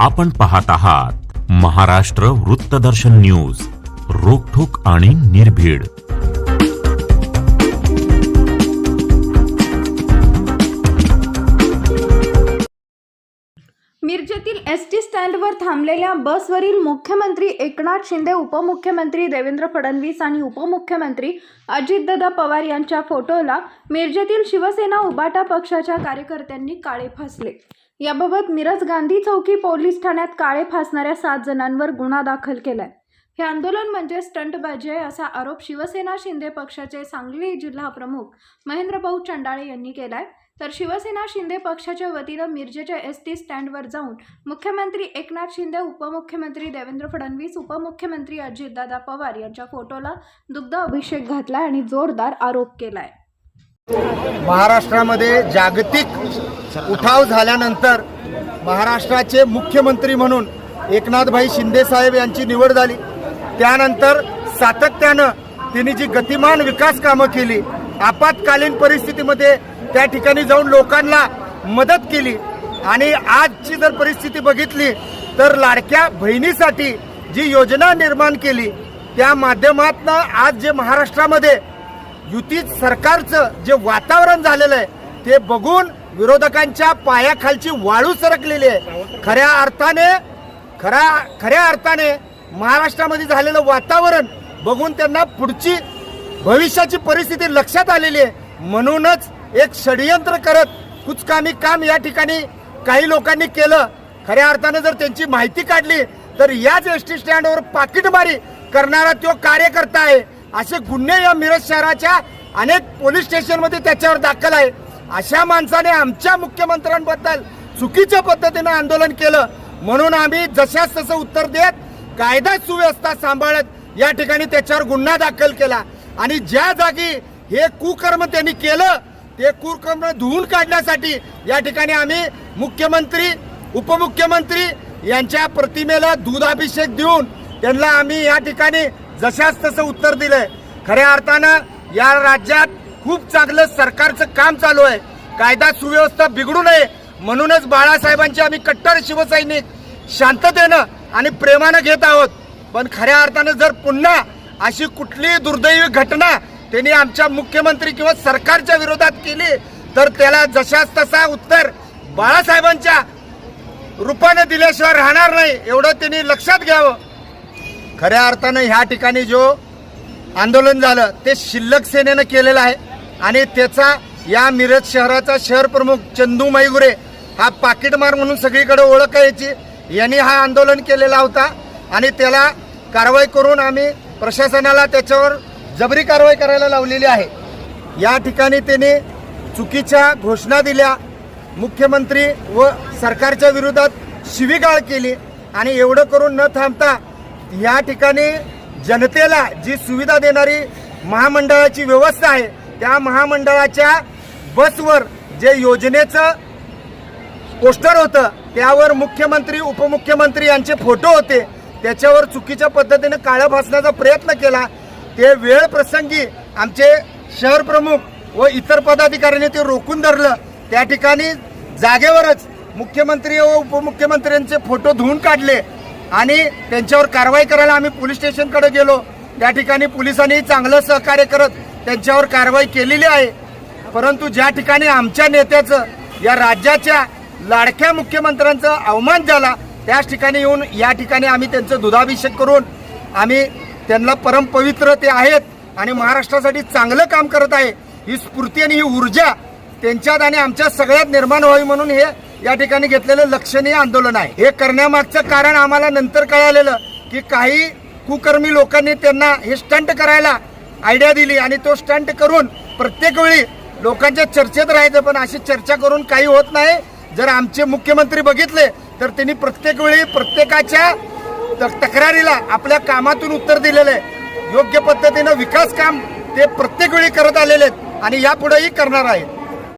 आपण पाहत आहात महाराष्ट्र वृत्तदर्शन न्यूज रोखोक आणि निर्भीड. मिरजेतील एस टी स्टँडवर थांबलेल्या बसवरील मुख्यमंत्री एकनाथ शिंदे उपमुख्यमंत्री देवेंद्र फडणवीस आणि उपमुख्यमंत्री अजितदादा पवार यांच्या फोटोला मिरजेतील शिवसेना उबाटा पक्षाच्या कार्यकर्त्यांनी काळे फासले. याबाबत मिरज गांधी चौकी पोलीस ठाण्यात काळे फासणाऱ्या सात जणांवर गुन्हा दाखल केलाय. हे आंदोलन म्हणजे स्टंटबाजी आहे असा आरोप शिवसेना शिंदे पक्षाचे सांगली जिल्हा प्रमुख महेंद्रभाऊ चंडाळे यांनी केलाय. तर शिवसेना शिंदे पक्षाच्या वतीनं मिरजेच्या एस टी स्टँडवर जाऊन मुख्यमंत्री एकनाथ शिंदे उपमुख्यमंत्री देवेंद्र फडणवीस उपमुख्यमंत्री अजितदादा पवार यांच्या फोटोला दुग्ध अभिषेक घातलाय आणि जोरदार आरोप केलाय. महाराष्ट्रामध्ये जागतिक उठाव झाल्यानंतर महाराष्ट्राचे मुख्यमंत्री म्हणून एकनाथभाई शिंदेसाहेब यांची निवड झाली. त्यानंतर सातत्यानं त्यांनी जी गतिमान विकास कामं केली आपत्कालीन परिस्थितीमध्ये त्या ठिकाणी जाऊन लोकांना मदत केली आणि आजची जर परिस्थिती बघितली तर लाडक्या बहिणीसाठी जी योजना निर्माण केली त्या माध्यमातनं आज जे महाराष्ट्रामध्ये युती सरकारचं जे वातावरण झालेलं आहे ते बघून विरोधकांच्या पायाखालची वाळू सरकलेली आहे. खऱ्या अर्थाने खऱ्या खऱ्या अर्थाने महाराष्ट्रामध्ये झालेलं वातावरण बघून त्यांना पुढची भविष्याची परिस्थिती लक्षात आलेली आहे. म्हणूनच एक षडयंत्र करत कुचकामी काम या ठिकाणी काही लोकांनी केलं. खऱ्या अर्थाने जर त्यांची माहिती काढली तर याच एस टी स्टँडवर पाकिटमारी करणारा तो कार्यकर्ता आहे. असे गुन्हे या मिरज शहराच्या अनेक पोलीस स्टेशनमध्ये त्याच्यावर दाखल आहे. अशा माणसाने आमच्या मुख्यमंत्र्यांबद्दल चुकीच्या पद्धतीनं आंदोलन केलं. म्हणून आम्ही जशाच तसं उत्तर देत कायदा सुव्यवस्था सांभाळत या ठिकाणी त्याच्यावर गुन्हा दाखल केला. आणि ज्या जागी हे कुकर्म त्यांनी केलं ते कुकर्म धुवून काढण्यासाठी या ठिकाणी आम्ही मुख्यमंत्री उपमुख्यमंत्री यांच्या प्रतिमेला दुधाभिषेक देऊन त्यांना आम्ही या ठिकाणी जशाच तसं उत्तर दिलंय. खऱ्या अर्थानं या राज्यात खूप चांगलं सरकारचं काम चालू आहे. कायदा सुव्यवस्था बिघडू नये. म्हणूनच बाळासाहेबांचे आम्ही कट्टर शिवसैनिक शांततेनं आणि प्रेमानं घेत आहोत. पण खऱ्या अर्थानं जर पुन्हा अशी कुठली दुर्दैवी घटना त्यांनी आमच्या मुख्यमंत्री किंवा सरकारच्या विरोधात केली तर त्याला जशाच तसा उत्तर बाळासाहेबांच्या रूपानं दिल्याशिवाय राहणार नाही एवढं त्यांनी लक्षात घ्यावं. खऱ्या अर्थानं ह्या ठिकाणी जो आंदोलन झालं ते शिल्लक सेनेनं केलेलं आहे. आणि त्याचा या मिरज शहराचा शहर प्रमुख चंदू मैगुरे हा पाकिटमार म्हणून सगळीकडे ओळख यायची यांनी हा आंदोलन केलेला होता. आणि त्याला कारवाई करून आम्ही प्रशासनाला त्याच्यावर जबरी कारवाई करायला लावलेली आहे. या ठिकाणी त्याने चुकीच्या घोषणा दिल्या. मुख्यमंत्री व सरकारच्या विरोधात शिवीगाळ केली. आणि एवढं करून न थांबता या ठिकाणी जनतेला जी सुविधा देणारी महामंडळाची व्यवस्था आहे त्या महामंडळाच्या बसवर जे योजनेचं पोस्टर होतं त्यावर मुख्यमंत्री उपमुख्यमंत्री यांचे फोटो होते त्याच्यावर चुकीच्या पद्धतीने काळं भासण्याचा प्रयत्न केला. ते वेळ प्रसंगी आमचे शहर प्रमुख व इतर पदाधिकाऱ्यांनी ते रोखून धरलं. त्या ठिकाणी जागेवरच मुख्यमंत्री व उपमुख्यमंत्र्यांचे फोटो धुवून काढले. आणि त्यांच्यावर कारवाई करायला आम्ही पोलीस स्टेशनकडे गेलो. त्या ठिकाणी पोलिसांनी चांगलं सहकार्य करत त्यांच्यावर कारवाई केलेली आहे. परंतु ज्या ठिकाणी आमच्या नेत्याचं या राज्याच्या लाडक्या मुख्यमंत्र्यांचा अवमान झाला त्याच ठिकाणी येऊन या ठिकाणी आम्ही त्यांचं दुधाभिषेक करून आम्ही त्यांना परमपवित्र ते आहेत आणि महाराष्ट्रासाठी चांगलं काम करत आहे. ही स्फूर्ती आणि ही ऊर्जा त्यांच्यात आणि आमच्या सगळ्यात निर्माण व्हावी म्हणून हे या ठिकाणी घेतलेलं लक्षणीय आंदोलन आहे. हे करण्यामागचं कारण आम्हाला नंतर कळालेलं की काही कुकर्मी लोकांनी त्यांना हे स्टंट करायला आयडिया दिली आणि तो स्टंट करून प्रत्येक वेळी लोकांच्या चर्चेत राहायचं पण अशी चर्चा करून काही होत नाही. जर आमचे मुख्यमंत्री बघितले तर त्यांनी प्रत्येक वेळी प्रत्येकाच्या तक्रारीला आपल्या कामातून उत्तर दिलेलं आहे. योग्य पद्धतीनं विकास काम ते प्रत्येक वेळी करत आलेले आहेत आणि यापुढेही करणार आहेत.